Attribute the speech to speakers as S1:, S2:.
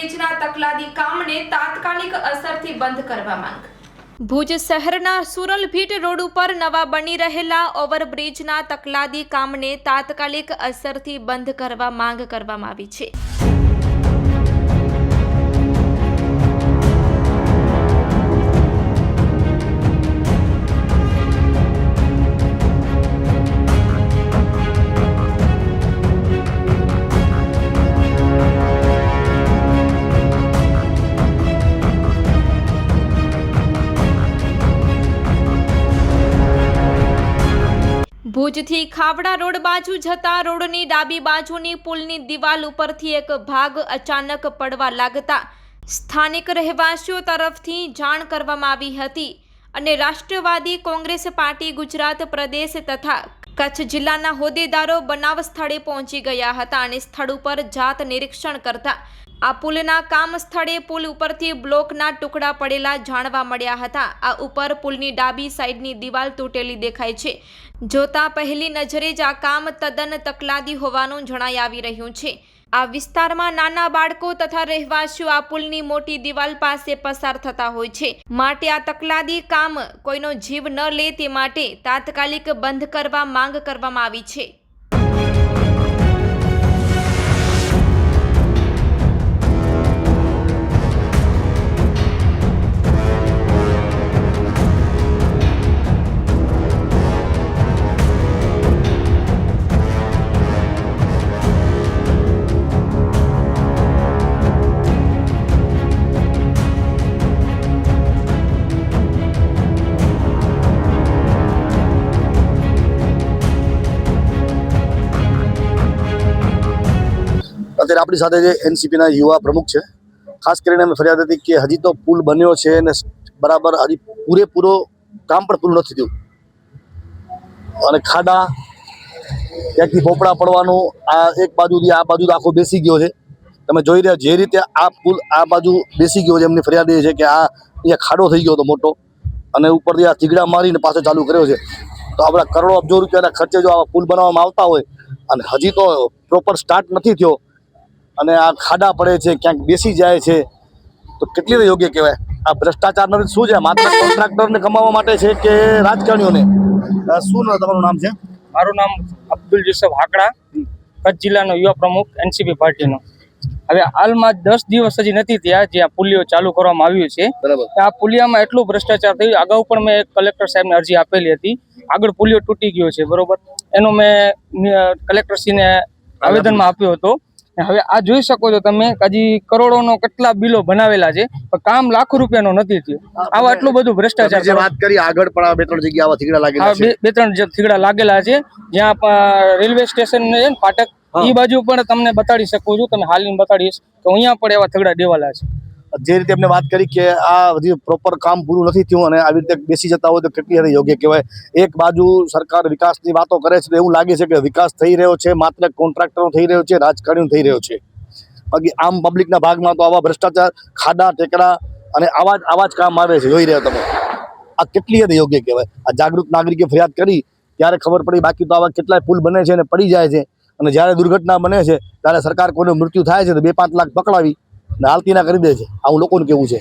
S1: બ્રિજના તકલાદી કામને તાત્કાલિક અસરથી બંધ કરવા માંગ. ભુજ શહેરના સુરલભીટ રોડ ઉપર નવા બની રહેલા ઓવરબ્રિજના તકલાદી કામને તાત્કાલિક અસરથી બંધ કરવા માંગ કરવામાં આવી છે. ભુજથી ખાવડા રોડ બાજુ જતા રોડની ડાબી બાજુની પુલની દિવાલ ઉપરથી એક ભાગ અચાનક પડવા લાગતા સ્થાનિક રહેવાસીઓ તરફથી જાણ કરવામાં આવી હતી અને રાષ્ટ્રવાદી કોંગ્રેસ પાર્ટી ગુજરાત પ્રદેશ તથા કચ્છ જિલ્લાના હોદ્દેદારો બનાવ સ્થળે પહોંચી ગયા હતા અને સ્થળ ઉપર જાત નિરીક્ષણ કરતા આ પુલના કામ સ્થળે પુલ ઉપરથી બ્લોકના ટુકડા પડેલા જાણવા મળ્યા હતા. આ ઉપર પુલની ડાબી સાઈડની દિવાલ તૂટેલી દેખાય છે. જોતા પહેલી નજરે જ આ કામ તદ્દન તકલાદી હોવાનું જણાઈ આવી રહ્યું છે. આ વિસ્તારમાં નાના બાળકો તથા રહેવાસીઓ આ પુલની મોટી દિવાલ પાસે પસાર થતા હોય છે. માટે આ તકલાદી કામ કોઈનો જીવ ન લે તે માટે તાત્કાલિક બંધ કરવા માંગ કરવામાં આવી છે.
S2: અત્યારે આપણી સાથે જે એનસીપીના યુવા પ્રમુખ છે, ખાસ કરીને અમે ફરિયાદ હતી કે હજી તો પુલ બન્યો છે અને બરાબર હજી પૂરેપૂરો કામ પણ પૂરું નથી થયું. અને ખાડા, ત્યાંથી પોપડા પડવાનું, આ એક બાજુથી આ બાજુ આખો બેસી ગયો છે. તમે જોઈ રહ્યા જે રીતે આ પુલ આ બાજુ બેસી ગયો છે, એમની ફરિયાદ એ છે કે આ અહીંયા ખાડો થઈ ગયો હતો મોટો. અને ઉપરથી આ ચીગડા મારીને પાછો ચાલુ કર્યો છે. તો આપણા કરોડો અબજો રૂપિયાના ખર્ચે જો આવા પુલ બનાવવામાં આવતા હોય, અને હજી તો પ્રોપર સ્ટાર્ટ નથી થયો અને આ ખાડા પડે છે ક્યાંક બેસી જાય છે. તો કેટલી રીતે યોગ્ય કહેવાય? આ ભ્રષ્ટાચાર નથી શું છે? માત્ર કોન્ટ્રાક્ટરને કમાવા માટે છે કે રાજકારણીઓને? શું તમારું નામ છે?
S3: મારું નામ અબ્દુલ યુસફ હાકડા. કચ્છ જિલ્લાનો યુવા પ્રમુખ એનસીપી પાર્ટીનો. હવે હાલમાં દસ દિવસ હજી નથી થયા જ્યાં પુલિયો ચાલુ કરવામાં આવ્યું છે. આ પુલિયામાં એટલું ભ્રષ્ટાચાર થયું અગાઉ પણ મેં કલેક્ટર સાહેબને અરજી આપેલી હતી. આગળ પુલિયો તૂટી ગયો છે બરોબર? એનો મેં કલેક્ટરશ્રીને આવેદનમાં આપ્યો હતો. હવે આ જોઈ શકો છો તમે હજી કરોડોનો કેટલા બિલો બનાવેલા છે કામ લાખો રૂપિયાનો નથી થયું. આવા એટલું બધું ભ્રષ્ટાચાર
S2: વાત કરી આગળ પણ બે ત્રણ જગ્યા આવા થીગડા લાગેલા
S3: બે
S2: છે.
S3: બે ત્રણ જે થીગડા લાગેલા છે. જ્યાં રેલવે સ્ટેશન છે ને ફાટક. એ બાજુ પણ તમને બતાડી શકું છું તમે હાલીને બતાડીશ તો અહીંયા પણ એવા થગડા દેવાલા છે.
S2: જે રીતે એમને વાત કરી કે આ હજી પ્રોપર કામ પૂરું નથી થયું અને આવી રીતે બેસી જતા હોય તો કેટલી હદે યોગ્ય કહેવાય. એક બાજુ સરકાર વિકાસની વાતો કરે છે એવું લાગે છે કે વિકાસ થઈ રહ્યો છે, માત્ર કોન્ટ્રાક્ટરો થઈ રહ્યો છે રાજકારણીનો થઈ રહ્યો છે. બાકી આમ પબ્લિકના ભાગમાં તો આવા ભ્રષ્ટાચાર, ખાડા ટેકડા અને આવા જ આવા જ કામ આવે છે. જોઈ રહ્યા તમે. આ કેટલી હદે યોગ્ય કહેવાય? આ જાગૃત નાગરિકે ફરિયાદ કરી, ત્યારે ખબર પડી બાકી તો આવા કેટલાય પુલ બને છે અને પડી જાય છે. અને જ્યારે દુર્ઘટના બને છે, ત્યારે સરકાર કોઈનું મૃત્યુ થાય છે તો બે પાંચ લાખ પકડાવી. ને હાલતી ના કરી દે છે. આવું લોકોનું કેવું છે.